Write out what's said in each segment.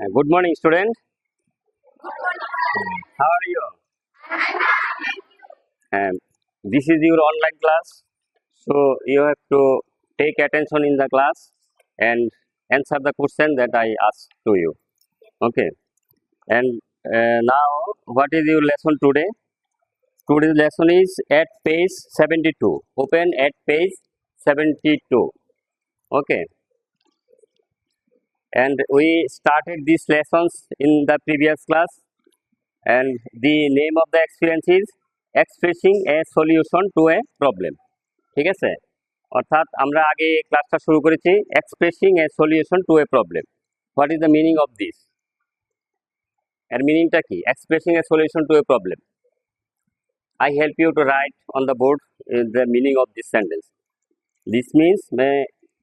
Uh, Good morning, student. How are you? Um, this is your online class, so you have to take attention in the class and answer the question that I asked to you. Okay. And uh, now, what is your lesson today? Today's lesson is at page 72. Open at page 72. Okay. And we started these lessons in the previous class. And the name of the experience is expressing a solution to a problem. ঠিক আছে? অর্থাৎ আমরা আগে ক্লাসটা শুরু করেছি expressing a solution to a problem what is the meaning of this এর মিনিংটা কি? Expressing a solution to a problem I help you to write on the board the meaning of this sentence this means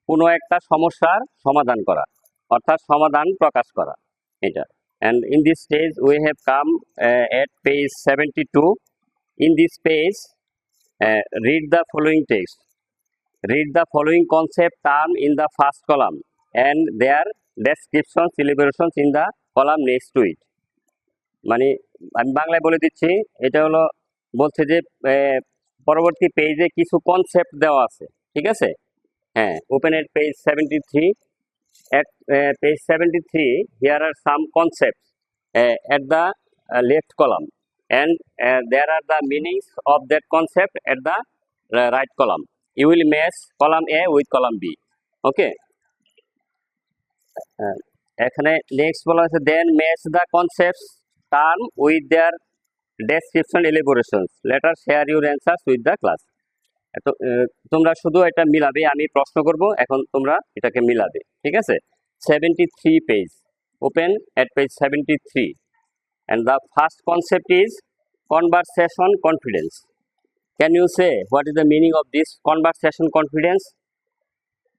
কোনো একটা সমস্যার সমাধান করা। অর্থাৎ সমাধান প্রকাশ করা। এটা। And in this stage we have come at page seventy two in this page read the following text read the following concept term in the first column and their description celebration in the column next to it মানে আমি বাংলায় বলে দিচ্ছি, এটা হলো বলছে যে পরবর্তী পেজে কিছু কনসেপ্ট দেওয়া আছে, ঠিক আছে? হ্যাঁ open at page seventy three at uh, page 73 here are some concepts uh, at the uh, left column and uh, there are the meanings of that concept at the uh, right column you will match column a with column b okay Uh, এখানে next বলা match the concepts term with their description elaborations later share your answers with the class তো আহ, তোমরা শুধু এটা মিলাবে, আমি প্রশ্ন করব, এখন তোমরা এটাকে মিলাবে, ঠিক আছে? Seventy three page open at page seventy three and the first concept is conversation confidence can you say what is the meaning of this conversation confidence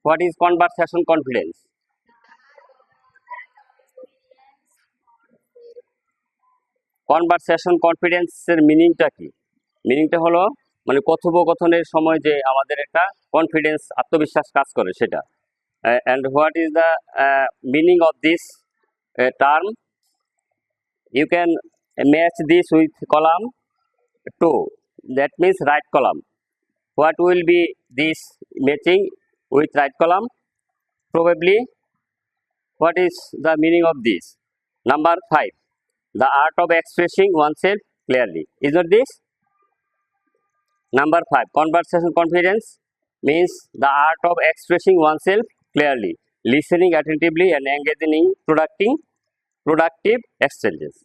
what is conversation confidence conversation কনফিডেন্সের মিনিংটা কি? মিনিংটা হলো মানে কথোপকথনের সময় যে আমাদের একটা কনফিডেন্স আত্মবিশ্বাস কাজ করে সেটা। And what is the meaning of this term you can match this with column two that means right column what will be this matching with right column probably what what is the meaning of this? Number 5 the art of expressing oneself clearly. Is not this? Number five, conversation confidence means the art of expressing oneself clearly, listening attentively and engaging in productive, productive exchanges.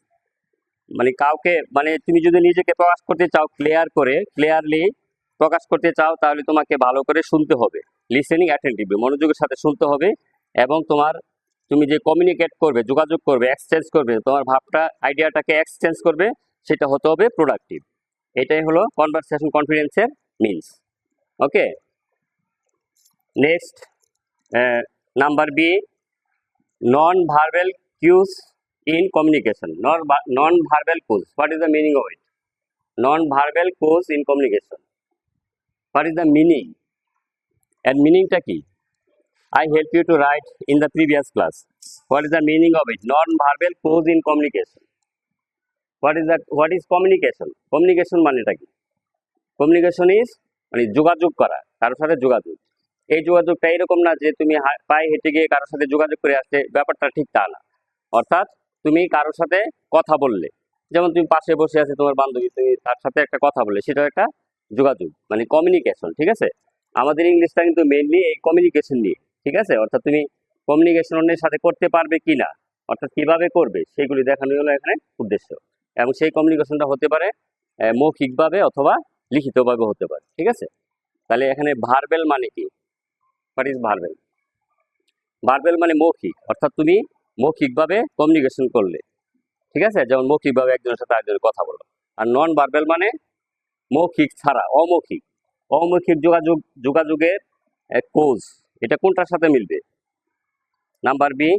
মানে কাউকে মানে তুমি যদি নিজেকে প্রকাশ করতে চাও clear করে clearly প্রকাশ করতে চাও তাহলে তোমাকে ভালো করে শুনতে হবে লিসেনিং অ্যাটেন্টিভলি মনোযোগের সাথে শুনতে হবে এবং তোমার তুমি যে কমিউনিকেট করবে যোগাযোগ করবে এক্সচেঞ্জ করবে তোমার ভাবটা আইডিয়াটাকে এক্সচেঞ্জ করবে সেটা হতে হবে প্রোডাক্টিভ এটাই হলো conversation কনফিডেন্সের means okay next number B non verbal cues in communication non verbal cues what is the meaning of it non verbal cues in communication what is the meaning এর মিনিংটা কি? I help you to write in the previous class what is the meaning of it non verbal cues in communication what is that what is communication communication মানেটা কি? Communication is মানে যোগাযোগ করা, কারোর সাথে যোগাযোগ। এই যোগাযোগটা এরকম না যে তুমি পায়ে হেঁটে গিয়ে কারোর সাথে যোগাযোগ করে আসছে ব্যাপারটা ঠিক তা না। অর্থাৎ তুমি কারোর সাথে কথা বললে, যেমন তুমি পাশে বসে আছে, তোমার বান্ধবী, তুমি তার সাথে একটা কথা বললে সেটা একটা যোগাযোগ মানে কমিউনিকেশন ঠিক আছে? আমাদের ইংলিশটা কিন্তু মেনলি এই কমিউনিকেশন নিয়ে, ঠিক আছে? অর্থাৎ তুমি কমিউনিকেশন অন্যের সাথে করতে পারবে কি না অর্থাৎ কীভাবে করবে, সেগুলি দেখানোই হলো এখানে উদ্দেশ্য। এবং সেই কমিউনিকেশনটা হতে পারে মৌখিকভাবে অথবা লিখিতভাবে হতে পারে, ঠিক আছে? তাহলে এখানে ভার্বেল মানে কি? হোয়াট ইজ ভার্বেল ভার্বেল মানে মৌখিক, অর্থাৎ তুমি মৌখিকভাবে কমিউনিকেশন করলে, ঠিক আছে? যেমন মৌখিকভাবে একজনের সাথে আরেকজনের কথা বলো। আর নন ভার্বেল মানে মৌখিক ছাড়া, অমৌখিক। অমৌখিক যোগাযোগ, যোগাযোগের কোজ এটা কোনটার সাথে মিলবে? নাম্বার বি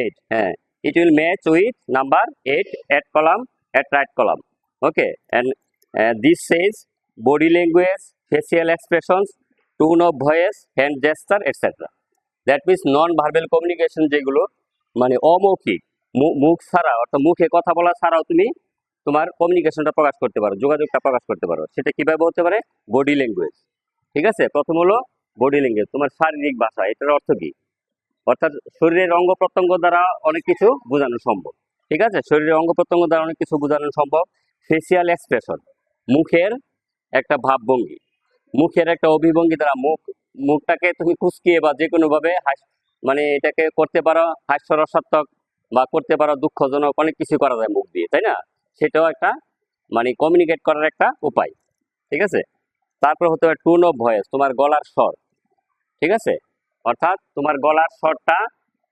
এইট হ্যাঁ। It will match with number 8 at column at right column okay and uh, this says body language facial expressions tone of voice hand gesture etc that means non verbal communication যেগুলো মানে অমৌখিক মুখ ছাড়া অর্থাৎ মুখে কথা বলা ছাড়াও তুমি তোমার কমিউনিকেশনটা প্রকাশ করতে পারো যোগাযোগটা প্রকাশ করতে পারো সেটা কীভাবে হতে পারে বডি ল্যাঙ্গুয়েজ ঠিক আছে প্রথম হলো বডি ল্যাঙ্গুয়েজ তোমার শারীরিক ভাষা এটার অর্থ কি অর্থাৎ শরীরের অঙ্গ প্রত্যঙ্গ দ্বারা অনেক কিছু বোঝানো সম্ভব। ঠিক আছে? শরীরের অঙ্গ প্রত্যঙ্গ দ্বারা অনেক কিছু বোঝানো সম্ভব। ফেসিয়াল এক্সপ্রেশন মুখের একটা ভাবভঙ্গি। মুখের একটা অভিভঙ্গি দ্বারা মুখ, মুখটাকে তুমি কুচকিয়ে বা যে কোনোভাবে হাস- মানে এটাকে করতে পারো, হাস্যরসাত্মক বা করতে পারো, দুঃখজনক অনেক কিছু করা যায় মুখ দিয়ে, তাই না? সেটাও একটা মানে কমিউনিকেট করার একটা উপায়। ঠিক আছে? তারপর হতে পারে টুন অফ ভয়েস তোমার গলার স্বর। ঠিক আছে? অর্থাৎ তোমার গলার স্বরটা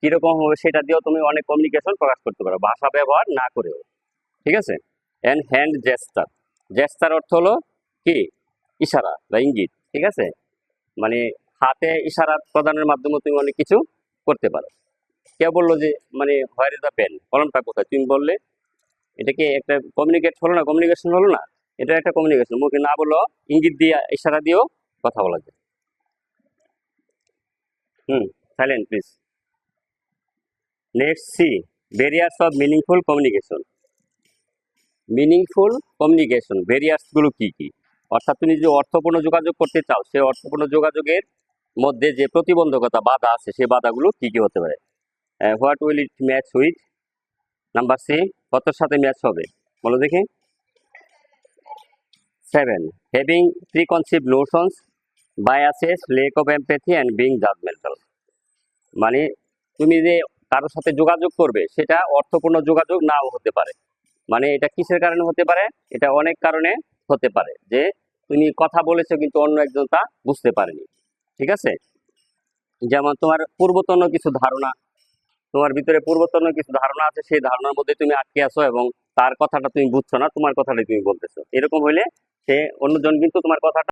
কীরকম হবে সেটা দিয়েও তুমি অনেক কমিউনিকেশন প্রকাশ করতে পারো, ভাষা ব্যবহার না করেও। ঠিক আছে? অ্যান্ড হ্যান্ড জেস্টার জেস্টার অর্থ হলো কি? ইশারা, বা ইঙ্গিত। ঠিক আছে? মানে হাতে ইশারা প্রদানের মাধ্যমে তুমি অনেক কিছু করতে পারো। কে বলল যে মানে হোয়ার ইজ দ্য পেন কলমটা কোথায়? তুমি বললে এটা কি একটা কমিউনিকেট হলো না কমিউনিকেশন হলো না, এটা একটা কমিউনিকেশন মুখে না বলো ইঙ্গিত দিয়ে, ইশারা দিয়েও কথা বলা যায়। হুম silent please next C barriers of meaningful communication meaningful communication ব্যারিয়ার্সগুলো কি কি? অর্থাৎ তুমি যদি অর্থপূর্ণ যোগাযোগ করতে চাও সেই অর্থপূর্ণ যোগাযোগের মধ্যে যে প্রতিবন্ধকতা বাধা আছে সেই বাধাগুলো কি কি হতে পারে? What will it match with number C কতর সাথে ম্যাচ হবে? বলো দেখি। Seven having preconceive notions biases lack of empathy and being judgmental মানে তুমি যে কারোর সাথে যোগাযোগ করবে, সেটা অর্থপূর্ণ যোগাযোগ নাও হতে পারে। মানে এটা কিসের কারণে হতে পারে? এটা অনেক কারণে হতে পারে যে তুমি কথা বলেছ কিন্তু অন্য একজন তা বুঝতে পারেনি। ঠিক আছে? যেমন তোমার পূর্বতন কিছু ধারণা, তোমার ভিতরে পূর্বতন কিছু ধারণা আছে, সেই ধারণার মধ্যে তুমি আটকে আছো এবং তার কথাটা তুমি বুঝছ না, তোমার কথাটাই তুমি বলতেছো। এরকম হইলে সে অন্যজন কিন্তু তোমার কথাটা